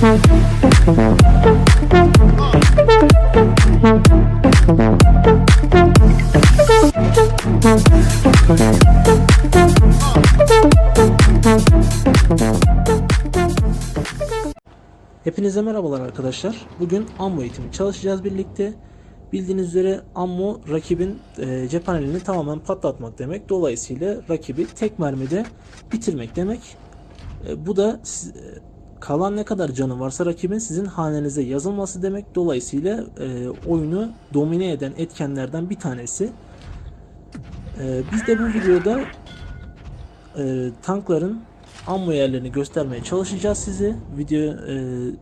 Hepinize merhabalar arkadaşlar. Bugün ammo eğitimi çalışacağız birlikte. Bildiğiniz üzere ammo rakibin e, tamamen patlatmak demek. Dolayısıyla rakibi tek mermide bitirmek demek. E, bu da kalan ne kadar canı varsa rakibin sizin hanenize yazılması demek. Dolayısıyla e, oyunu domine eden etkenlerden bir tanesi. E, biz de bu videoda e, tankların ammo yerlerini göstermeye çalışacağız size. Video e,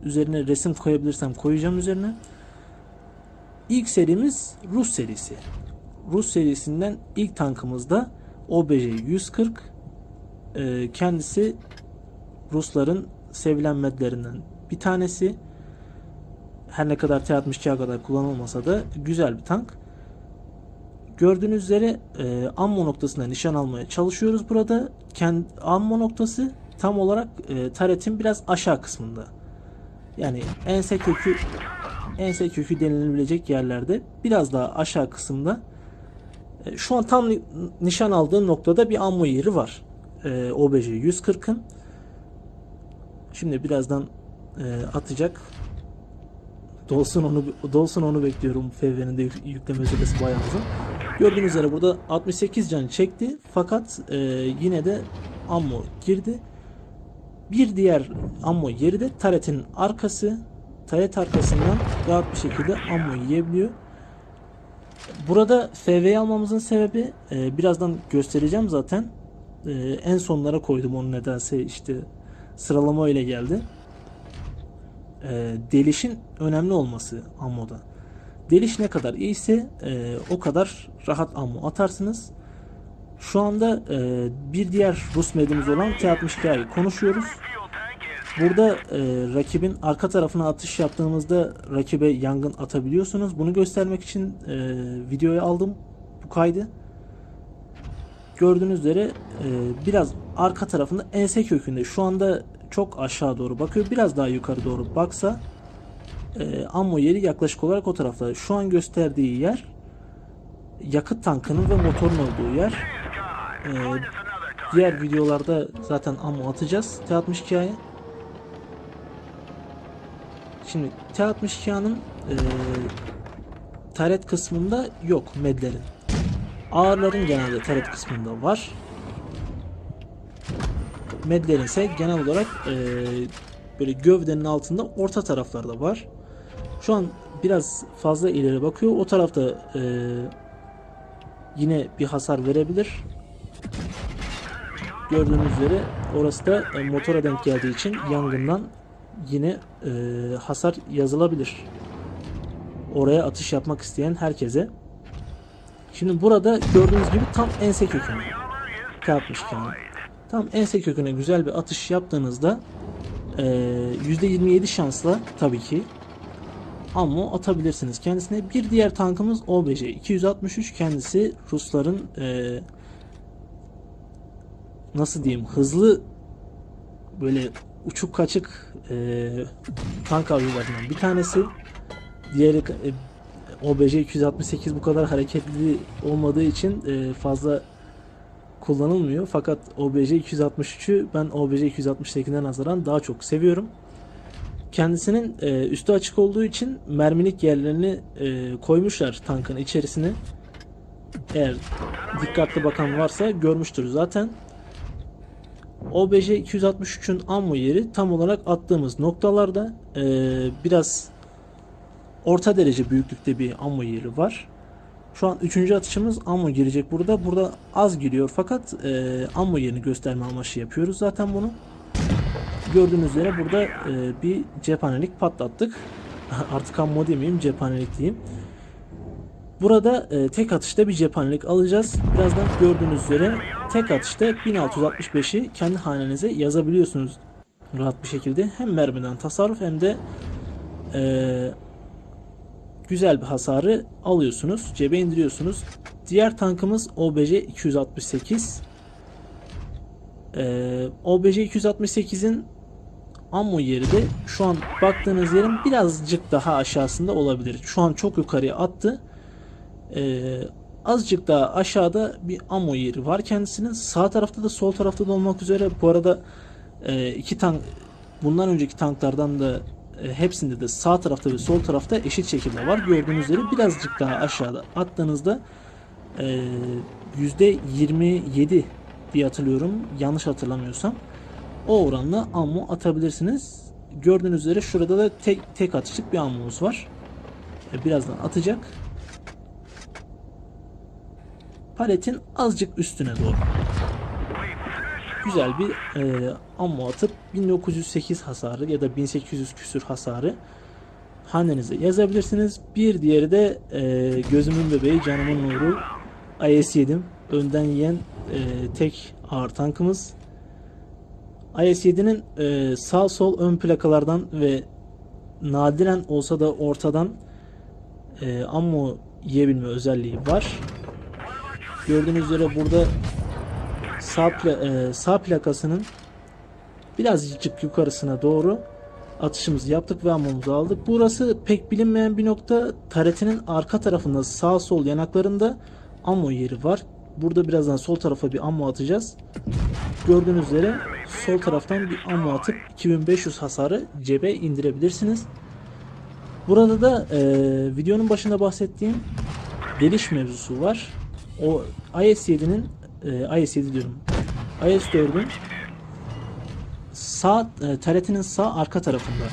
üzerine resim koyabilirsem koyacağım üzerine. İlk serimiz Rus serisi. Rus serisinden ilk tankımız da OBJ 140. E, kendisi Rusların sevilen medlerinden bir tanesi. Her ne kadar T-62'ye kadar kullanılmasa da güzel bir tank. Gördüğünüz üzere e, ammo noktasına nişan almaya çalışıyoruz burada. Kendi ammo noktası tam olarak e, taretin biraz aşağı kısmında. Yani ense kökü ense kökü denilebilecek yerlerde biraz daha aşağı kısımda. E, şu an tam ni- nişan aldığım noktada bir ammo yeri var. E, OBJ 140'ın. Şimdi birazdan e, atacak. Dolsun onu dolsun onu bekliyorum. FV'nin de yük- yükleme süresi bayağı uzun. Gördüğünüz üzere burada 68 can çekti fakat e, yine de ammo girdi. Bir diğer ammo yeri de taretin arkası. Taret arkasından rahat bir şekilde ammo yiyebiliyor. Burada FV'yi almamızın sebebi e, birazdan göstereceğim zaten. E, en sonlara koydum onu nedense işte sıralama öyle geldi. E, delişin önemli olması ammoda. Deliş ne kadar iyiyse e, o kadar rahat ammo atarsınız. Şu anda e, bir diğer Rus medimiz olan T-62'yi konuşuyoruz. Burada e, rakibin arka tarafına atış yaptığımızda rakibe yangın atabiliyorsunuz. Bunu göstermek için e, videoya aldım bu kaydı. Gördüğünüz üzere e, biraz arka tarafında ense kökünde şu anda çok aşağı doğru bakıyor. Biraz daha yukarı doğru baksa e, ammo yeri yaklaşık olarak o tarafta. Şu an gösterdiği yer yakıt tankının ve motorun olduğu yer. E, diğer videolarda zaten ammo atacağız T-62'ye. Şimdi T-62'nın e, taret kısmında yok medlerin. Ağırların genelde taret kısmında var. Medlerin ise genel olarak e, böyle gövdenin altında orta taraflarda var. Şu an biraz fazla ileri bakıyor. O tarafta e, yine bir hasar verebilir. Gördüğünüz üzere orası da e, motora denk geldiği için yangından yine e, hasar yazılabilir. Oraya atış yapmak isteyen herkese. Şimdi burada gördüğünüz gibi tam ense köküne çarpmışken tam ense köküne güzel bir atış yaptığınızda e, %27 şansla tabii ki ammo atabilirsiniz kendisine. Bir diğer tankımız OBJ 263 kendisi Rusların e, nasıl diyeyim hızlı böyle uçuk kaçık e, tank avcılarından bir tanesi. Diğeri e, OBJ 268 bu kadar hareketli olmadığı için e, fazla kullanılmıyor. Fakat OBJ 263'ü ben OBJ 268'e nazaran daha çok seviyorum. Kendisinin e, üstü açık olduğu için mermilik yerlerini e, koymuşlar tankın içerisine. Eğer dikkatli bakan varsa görmüştür zaten. OBJ 263'ün ammo yeri tam olarak attığımız noktalarda e, biraz orta derece büyüklükte bir ammo yeri var. Şu an üçüncü atışımız ammo girecek burada. Burada az giriyor fakat e, ammo yerini gösterme amaçlı yapıyoruz zaten bunu. Gördüğünüz üzere burada e, bir cephanelik patlattık. Artık ammo demeyeyim cephanelik diyeyim. Burada e, tek atışta bir cephanelik alacağız. Birazdan gördüğünüz üzere tek atışta 1665'i kendi hanenize yazabiliyorsunuz rahat bir şekilde. Hem mermiden tasarruf hem de e, güzel bir hasarı alıyorsunuz. Cebe indiriyorsunuz. Diğer tankımız OBJ 268. Ee, OBJ 268'in ammo yeri de şu an baktığınız yerin birazcık daha aşağısında olabilir. Şu an çok yukarıya attı. Ee, azıcık daha aşağıda bir ammo yeri var kendisinin. Sağ tarafta da sol tarafta da olmak üzere. Bu arada e, iki tank bundan önceki tanklardan da hepsinde de sağ tarafta ve sol tarafta eşit şekilde var. Gördüğünüz üzere birazcık daha aşağıda attığınızda e, %27 diye hatırlıyorum. Yanlış hatırlamıyorsam. O oranla ammo atabilirsiniz. Gördüğünüz üzere şurada da tek tek atışlık bir ammomuz var. E, Birazdan atacak. Paletin azıcık üstüne doğru. Güzel bir e, ammo atıp 1908 hasarı ya da 1800 küsür hasarı hanenize yazabilirsiniz. Bir diğeri de e, gözümün bebeği canımın nuru IS-7 önden yiyen e, tek ağır tankımız. IS-7'nin e, sağ sol ön plakalardan ve nadiren olsa da ortadan e, ammo yiyebilme özelliği var. Gördüğünüz üzere burada sağ, pla- e, sağ plakasının birazcık yukarısına doğru atışımızı yaptık ve ammomuzu aldık. Burası pek bilinmeyen bir nokta. Taretinin arka tarafında sağ sol yanaklarında ammo yeri var. Burada birazdan sol tarafa bir ammo atacağız. Gördüğünüz üzere sol taraftan bir ammo atıp 2500 hasarı cebe indirebilirsiniz. Burada da e, videonun başında bahsettiğim deliş mevzusu var. O IS-7'nin e, IS-7 diyorum. IS-4'ün sağ e, taretinin sağ arka tarafında.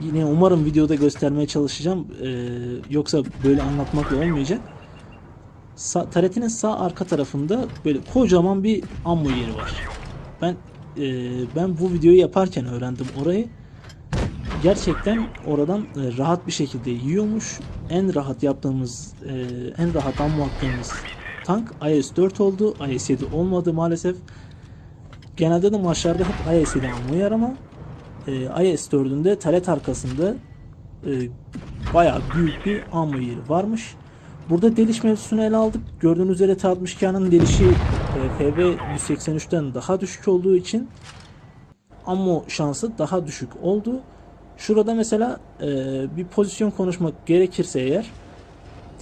Yine umarım videoda göstermeye çalışacağım. E, yoksa böyle anlatmakla olmayacak. Sa, taretinin sağ arka tarafında böyle kocaman bir ammo yeri var. Ben e, ben bu videoyu yaparken öğrendim orayı. Gerçekten oradan e, rahat bir şekilde yiyormuş. En rahat yaptığımız, e, en rahat ammo attığımız tank IS-4 oldu. IS-7 olmadı maalesef. Genelde de maçlarda hep IS-7 ammo yer ama e, IS-4'ün de taret arkasında e, bayağı büyük bir ammo yeri varmış. Burada deliş mevzusunu ele aldık. Gördüğünüz üzere T-62'nın delişi e, FV 183'ten daha düşük olduğu için ammo şansı daha düşük oldu. Şurada mesela e, bir pozisyon konuşmak gerekirse eğer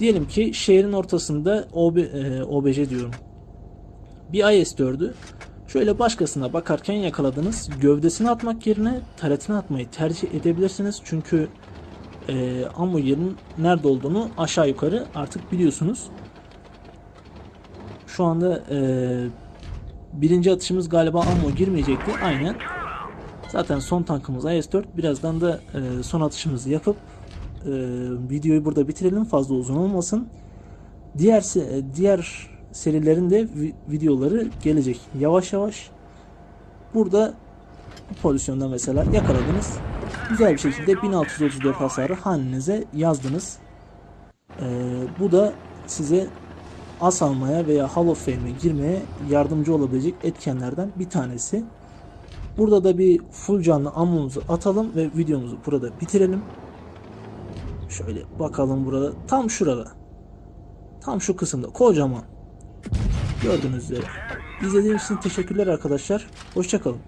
diyelim ki şehrin ortasında OB, e, OBC diyorum. Bir IS-4'ü şöyle başkasına bakarken yakaladınız. Gövdesini atmak yerine taretine atmayı tercih edebilirsiniz. Çünkü e, ammo yerinin nerede olduğunu aşağı yukarı artık biliyorsunuz. Şu anda e, birinci atışımız galiba ammo girmeyecekti. Aynen. Zaten son tankımız IS-4. Birazdan da e, son atışımızı yapıp e, videoyu burada bitirelim. Fazla uzun olmasın. Diğer se- diğer serilerin de vi- videoları gelecek. Yavaş yavaş. Burada bu pozisyonda mesela yakaladınız. Güzel bir şekilde 1634 hasarı hanenize yazdınız. Ee, bu da size as almaya veya Hall of Fame'e girmeye yardımcı olabilecek etkenlerden bir tanesi. Burada da bir full canlı ammomuzu atalım ve videomuzu burada bitirelim. Şöyle bakalım burada. Tam şurada. Tam şu kısımda. Kocaman. Gördüğünüz üzere. İzlediğiniz için teşekkürler arkadaşlar. Hoşçakalın.